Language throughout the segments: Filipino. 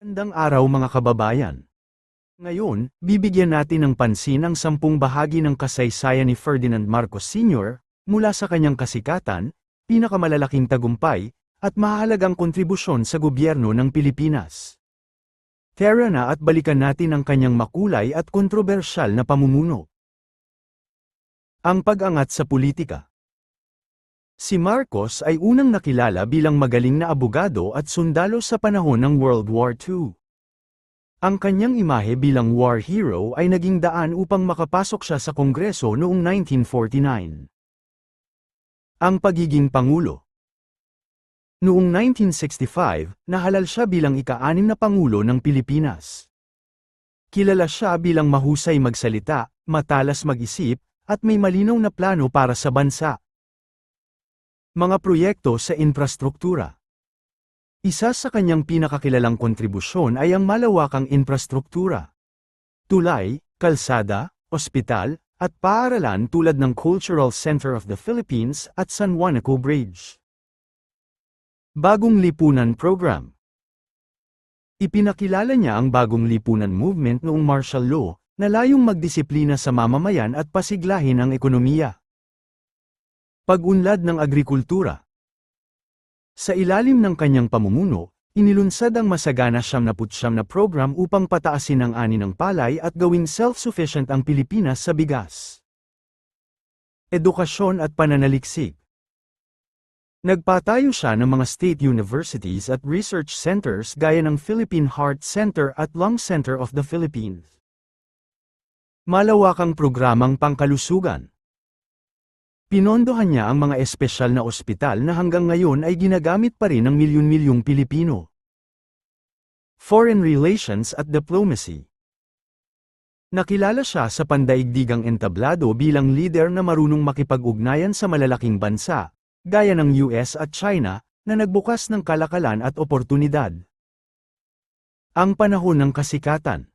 Magandang araw mga kababayan. Ngayon, bibigyan natin ng pansin ang sampung bahagi ng kasaysayan ni Ferdinand Marcos Sr., mula sa kanyang kasikatan, pinakamalalaking tagumpay, at mahalagang kontribusyon sa gobyerno ng Pilipinas. Tara na at balikan natin ang kanyang makulay at kontrobersyal na pamumuno. Ang pag-angat sa politika Si Marcos ay unang nakilala bilang magaling na abogado at sundalo sa panahon ng World War II. Ang kanyang imahe bilang war hero ay naging daan upang makapasok siya sa Kongreso noong 1949. Ang pagiging Pangulo Noong 1965, nahalal siya bilang ika-anim na Pangulo ng Pilipinas. Kilala siya bilang mahusay magsalita, matalas mag-isip, at may malinaw na plano para sa bansa. Mga proyekto sa infrastruktura. Isa sa kanyang pinakakilalang kontribusyon ay ang malawakang infrastruktura. Tulay, kalsada, ospital, at paaralan tulad ng Cultural Center of the Philippines at San Juanico Bridge. Bagong Lipunan Program Ipinakilala niya ang Bagong Lipunan Movement noong martial law, na layong magdisiplina sa mamamayan at pasiglahin ang ekonomiya. Pag-unlad ng agrikultura. Sa ilalim ng kanyang pamumuno, inilunsad ang masagana siyam na putsyam na program upang pataasin ang ani ng palay at gawing self-sufficient ang Pilipinas sa bigas. Edukasyon at pananaliksik. Nagpatayo siya ng mga state universities at research centers gaya ng Philippine Heart Center at Lung Center of the Philippines. Malawakang programang pangkalusugan. Pinondohan niya ang mga espesyal na ospital na hanggang ngayon ay ginagamit pa rin ng milyon-milyong Pilipino. Foreign Relations at Diplomacy Nakilala siya sa pandaigdigang entablado bilang leader na marunong makipag-ugnayan sa malalaking bansa, gaya ng US at China, na nagbukas ng kalakalan at oportunidad. Ang panahon ng kasikatan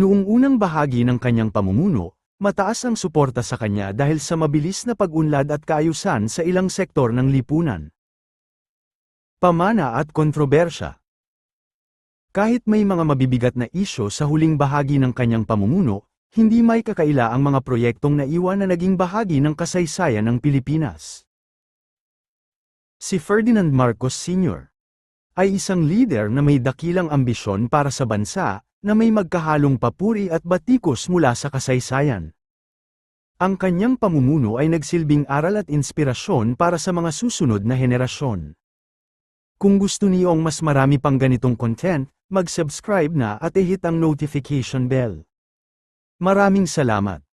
Noong unang bahagi ng kanyang pamumuno, Mataas ang suporta sa kanya dahil sa mabilis na pag-unlad at kaayusan sa ilang sektor ng lipunan. Pamana at kontrobersya Kahit may mga mabibigat na isyo sa huling bahagi ng kanyang pamumuno, hindi may kakaila ang mga proyektong naiwan na naging bahagi ng kasaysayan ng Pilipinas. Si Ferdinand Marcos Sr. ay isang leader na may dakilang ambisyon para sa bansa, na may magkahalong papuri at batikos mula sa kasaysayan. Ang kanyang pamumuno ay nagsilbing aral at inspirasyon para sa mga susunod na henerasyon. Kung gusto niyong mas marami pang ganitong content, mag-subscribe na at i-hit ang notification bell. Maraming salamat.